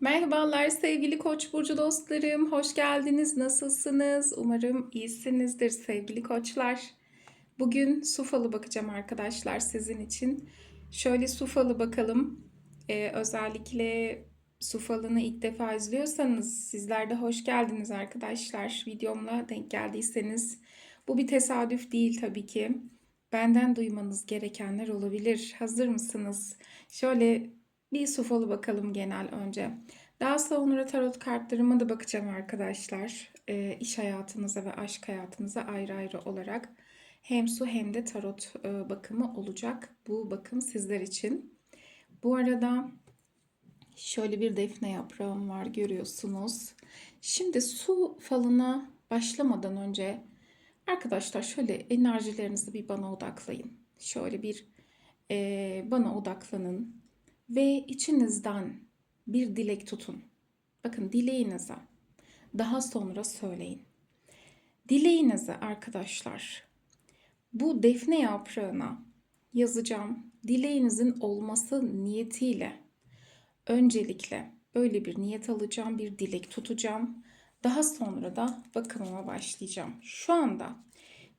Merhabalar sevgili Koç burcu dostlarım. Hoş geldiniz. Nasılsınız? Umarım iyisinizdir sevgili koçlar. Bugün su falı bakacağım arkadaşlar sizin için. Şöyle su falı bakalım. Ee, özellikle su falını ilk defa izliyorsanız sizler de hoş geldiniz arkadaşlar. Videomla denk geldiyseniz bu bir tesadüf değil tabii ki. Benden duymanız gerekenler olabilir. Hazır mısınız? Şöyle bir su falı bakalım genel önce. Daha sonra tarot kartlarıma da bakacağım arkadaşlar. Ee, iş hayatınıza ve aşk hayatınıza ayrı ayrı olarak hem su hem de tarot e, bakımı olacak. Bu bakım sizler için. Bu arada şöyle bir defne yaprağım var görüyorsunuz. Şimdi su falına başlamadan önce arkadaşlar şöyle enerjilerinizi bir bana odaklayın. Şöyle bir e, bana odaklanın ve içinizden bir dilek tutun. Bakın dileğinize daha sonra söyleyin. Dileğinizi arkadaşlar bu defne yaprağına yazacağım. Dileğinizin olması niyetiyle öncelikle böyle bir niyet alacağım, bir dilek tutacağım. Daha sonra da bakımıma başlayacağım. Şu anda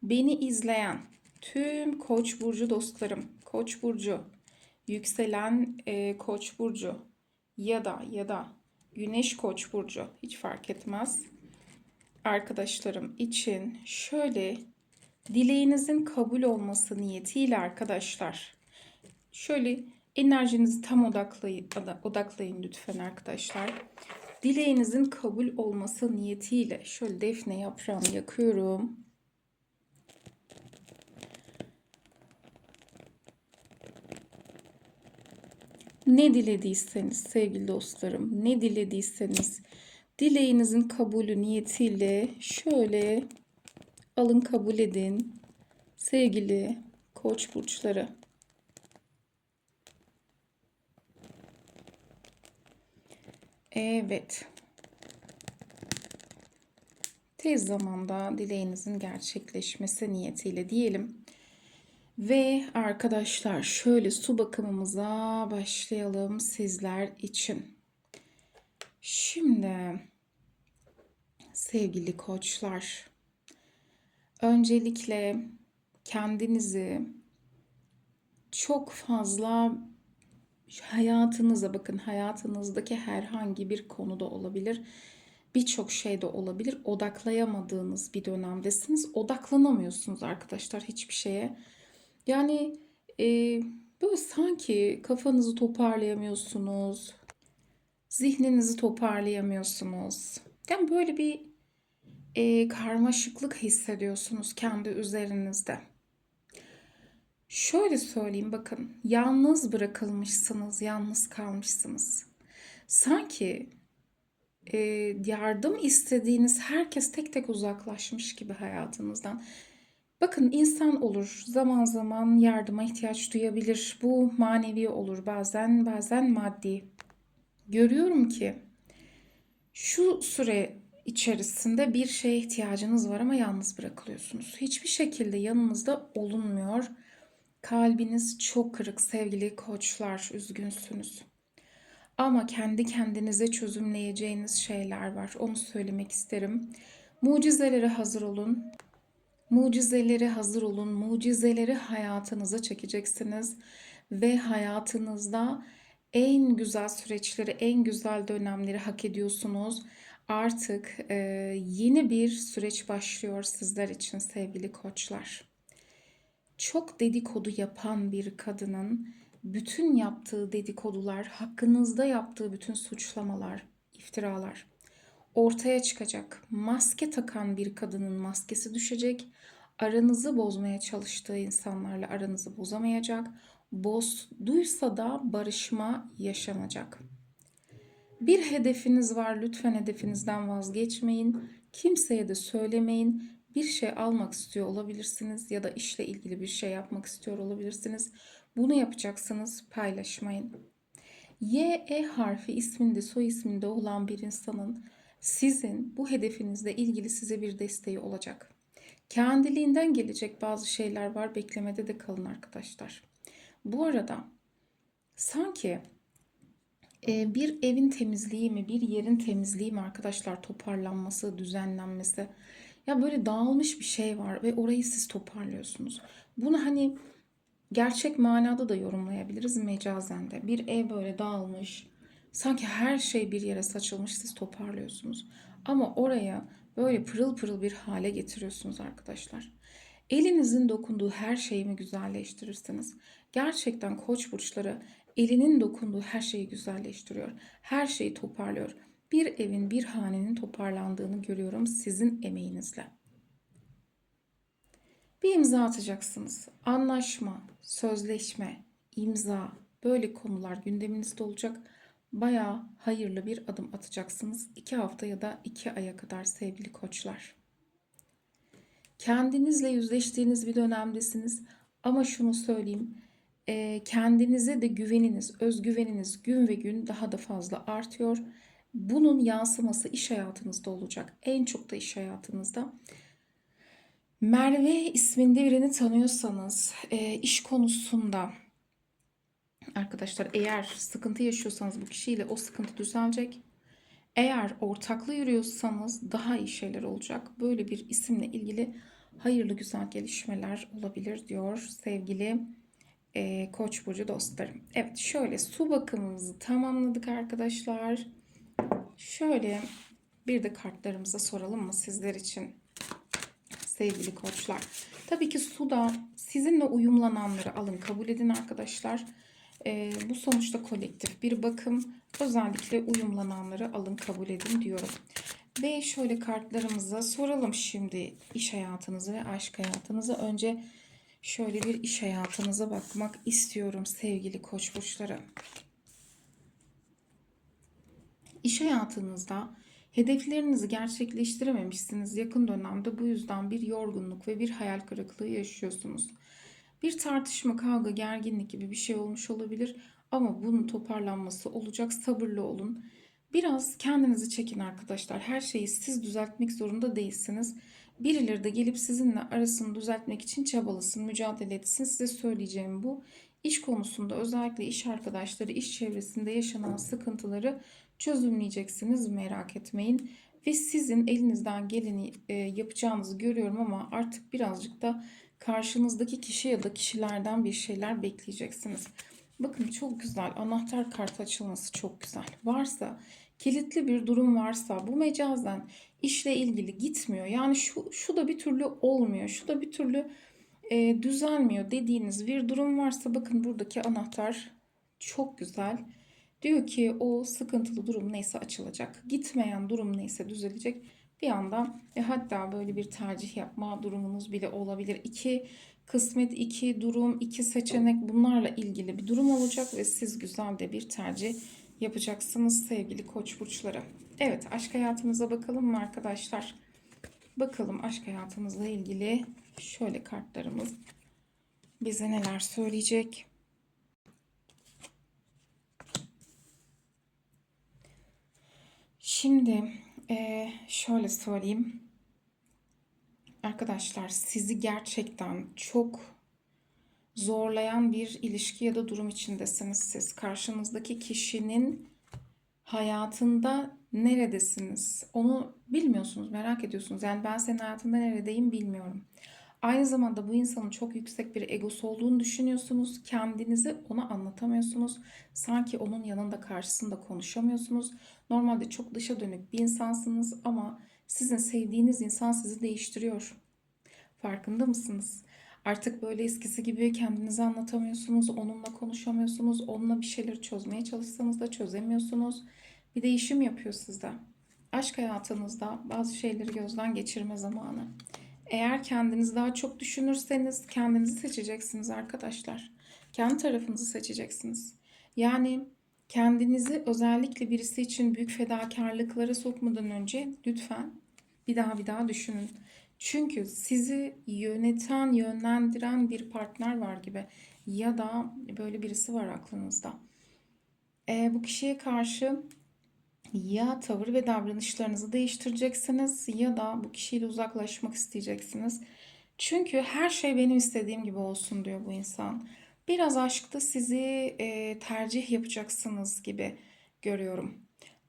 beni izleyen tüm Koç burcu dostlarım, Koç burcu, yükselen e, Koç burcu ya da ya da Güneş Koç burcu hiç fark etmez. Arkadaşlarım için şöyle dileğinizin kabul olması niyetiyle arkadaşlar şöyle enerjinizi tam odaklayın, odaklayın lütfen arkadaşlar. Dileğinizin kabul olması niyetiyle şöyle defne yaprağımı yakıyorum. Ne dilediyseniz sevgili dostlarım, ne dilediyseniz dileğinizin kabulü niyetiyle şöyle alın kabul edin sevgili koç burçları. Evet. Tez zamanda dileğinizin gerçekleşmesi niyetiyle diyelim. Ve arkadaşlar şöyle su bakımımıza başlayalım sizler için. Şimdi sevgili koçlar öncelikle kendinizi çok fazla hayatınıza bakın hayatınızdaki herhangi bir konuda olabilir birçok şeyde olabilir odaklayamadığınız bir dönemdesiniz odaklanamıyorsunuz arkadaşlar hiçbir şeye yani e, böyle sanki kafanızı toparlayamıyorsunuz, zihninizi toparlayamıyorsunuz. Yani böyle bir e, karmaşıklık hissediyorsunuz kendi üzerinizde. Şöyle söyleyeyim bakın, yalnız bırakılmışsınız, yalnız kalmışsınız. Sanki e, yardım istediğiniz herkes tek tek uzaklaşmış gibi hayatınızdan. Bakın insan olur. Zaman zaman yardıma ihtiyaç duyabilir. Bu manevi olur bazen, bazen maddi. Görüyorum ki şu süre içerisinde bir şeye ihtiyacınız var ama yalnız bırakılıyorsunuz. Hiçbir şekilde yanınızda olunmuyor. Kalbiniz çok kırık sevgili koçlar, üzgünsünüz. Ama kendi kendinize çözümleyeceğiniz şeyler var. Onu söylemek isterim. Mucizelere hazır olun. Mucizeleri hazır olun. Mucizeleri hayatınıza çekeceksiniz ve hayatınızda en güzel süreçleri, en güzel dönemleri hak ediyorsunuz. Artık e, yeni bir süreç başlıyor sizler için sevgili koçlar. Çok dedikodu yapan bir kadının bütün yaptığı dedikodular, hakkınızda yaptığı bütün suçlamalar, iftiralar ortaya çıkacak. Maske takan bir kadının maskesi düşecek. Aranızı bozmaya çalıştığı insanlarla aranızı bozamayacak. Bozduysa da barışma yaşanacak. Bir hedefiniz var. Lütfen hedefinizden vazgeçmeyin. Kimseye de söylemeyin. Bir şey almak istiyor olabilirsiniz ya da işle ilgili bir şey yapmak istiyor olabilirsiniz. Bunu yapacaksınız, paylaşmayın. Y, E harfi isminde, soy isminde olan bir insanın sizin bu hedefinizle ilgili size bir desteği olacak. Kendiliğinden gelecek bazı şeyler var. Beklemede de kalın arkadaşlar. Bu arada sanki Ee, bir evin temizliği mi, bir yerin temizliği mi arkadaşlar toparlanması, düzenlenmesi. Ya böyle dağılmış bir şey var ve orayı siz toparlıyorsunuz. Bunu hani gerçek manada da yorumlayabiliriz mecazen de. Bir ev böyle dağılmış, sanki her şey bir yere saçılmış siz toparlıyorsunuz. Ama oraya böyle pırıl pırıl bir hale getiriyorsunuz arkadaşlar. Elinizin dokunduğu her şeyi mi güzelleştirirsiniz? Gerçekten koç burçları elinin dokunduğu her şeyi güzelleştiriyor. Her şeyi toparlıyor. Bir evin, bir hanenin toparlandığını görüyorum sizin emeğinizle. Bir imza atacaksınız. Anlaşma, sözleşme, imza böyle konular gündeminizde olacak. Bayağı hayırlı bir adım atacaksınız. iki hafta ya da iki aya kadar sevgili koçlar. Kendinizle yüzleştiğiniz bir dönemdesiniz. Ama şunu söyleyeyim. e, kendinize de güveniniz, özgüveniniz gün ve gün daha da fazla artıyor. Bunun yansıması iş hayatınızda olacak. En çok da iş hayatınızda. Merve isminde birini tanıyorsanız, e, iş konusunda arkadaşlar eğer sıkıntı yaşıyorsanız bu kişiyle o sıkıntı düzelecek. Eğer ortaklı yürüyorsanız daha iyi şeyler olacak. Böyle bir isimle ilgili hayırlı güzel gelişmeler olabilir diyor sevgili e, Koç burcu dostlarım. Evet şöyle su bakımımızı tamamladık arkadaşlar. Şöyle bir de kartlarımıza soralım mı sizler için sevgili koçlar. Tabii ki suda sizinle uyumlananları alın kabul edin arkadaşlar. Ee, bu sonuçta kolektif bir bakım. Özellikle uyumlananları alın kabul edin diyorum. Ve şöyle kartlarımıza soralım şimdi iş hayatınızı ve aşk hayatınızı. Önce şöyle bir iş hayatınıza bakmak istiyorum sevgili koç burçları. İş hayatınızda hedeflerinizi gerçekleştirememişsiniz. Yakın dönemde bu yüzden bir yorgunluk ve bir hayal kırıklığı yaşıyorsunuz. Bir tartışma, kavga, gerginlik gibi bir şey olmuş olabilir ama bunun toparlanması olacak. Sabırlı olun. Biraz kendinizi çekin arkadaşlar. Her şeyi siz düzeltmek zorunda değilsiniz. Birileri de gelip sizinle arasını düzeltmek için çabalasın, mücadele etsin. Size söyleyeceğim bu. İş konusunda özellikle iş arkadaşları, iş çevresinde yaşanan sıkıntıları çözümleyeceksiniz merak etmeyin. Ve sizin elinizden geleni e, yapacağınızı görüyorum ama artık birazcık da karşınızdaki kişi ya da kişilerden bir şeyler bekleyeceksiniz. Bakın çok güzel anahtar kart açılması çok güzel. Varsa kilitli bir durum varsa bu mecazen işle ilgili gitmiyor. Yani şu, şu da bir türlü olmuyor. Şu da bir türlü e, düzelmiyor dediğiniz bir durum varsa bakın buradaki anahtar çok güzel. Diyor ki o sıkıntılı durum neyse açılacak. Gitmeyen durum neyse düzelecek. Bir anda e, hatta böyle bir tercih yapma durumunuz bile olabilir. İki kısmet, iki durum, iki seçenek bunlarla ilgili bir durum olacak ve siz güzel de bir tercih yapacaksınız sevgili koç burçları. Evet aşk hayatınıza bakalım mı arkadaşlar? Bakalım aşk hayatınızla ilgili şöyle kartlarımız bize neler söyleyecek. Şimdi e, şöyle söyleyeyim. Arkadaşlar sizi gerçekten çok zorlayan bir ilişki ya da durum içindesiniz siz. Karşınızdaki kişinin hayatında neredesiniz? Onu bilmiyorsunuz, merak ediyorsunuz. Yani ben senin hayatında neredeyim bilmiyorum. Aynı zamanda bu insanın çok yüksek bir egosu olduğunu düşünüyorsunuz. Kendinizi ona anlatamıyorsunuz. Sanki onun yanında karşısında konuşamıyorsunuz. Normalde çok dışa dönük bir insansınız ama sizin sevdiğiniz insan sizi değiştiriyor. Farkında mısınız? Artık böyle eskisi gibi kendinizi anlatamıyorsunuz, onunla konuşamıyorsunuz, onunla bir şeyleri çözmeye çalışsanız da çözemiyorsunuz. Bir değişim yapıyor sizde. Aşk hayatınızda bazı şeyleri gözden geçirme zamanı. Eğer kendinizi daha çok düşünürseniz kendinizi seçeceksiniz arkadaşlar. Kendi tarafınızı seçeceksiniz. Yani kendinizi özellikle birisi için büyük fedakarlıklara sokmadan önce lütfen bir daha bir daha düşünün. Çünkü sizi yöneten, yönlendiren bir partner var gibi ya da böyle birisi var aklınızda. E, bu kişiye karşı ya tavır ve davranışlarınızı değiştireceksiniz ya da bu kişiyle uzaklaşmak isteyeceksiniz. Çünkü her şey benim istediğim gibi olsun diyor bu insan. Biraz aşkta sizi e, tercih yapacaksınız gibi. görüyorum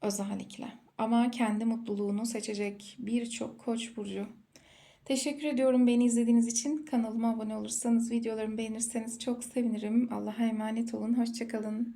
özellikle. Ama kendi mutluluğunu seçecek birçok Koç burcu. Teşekkür ediyorum beni izlediğiniz için. Kanalıma abone olursanız, videolarımı beğenirseniz çok sevinirim. Allah'a emanet olun. Hoşçakalın.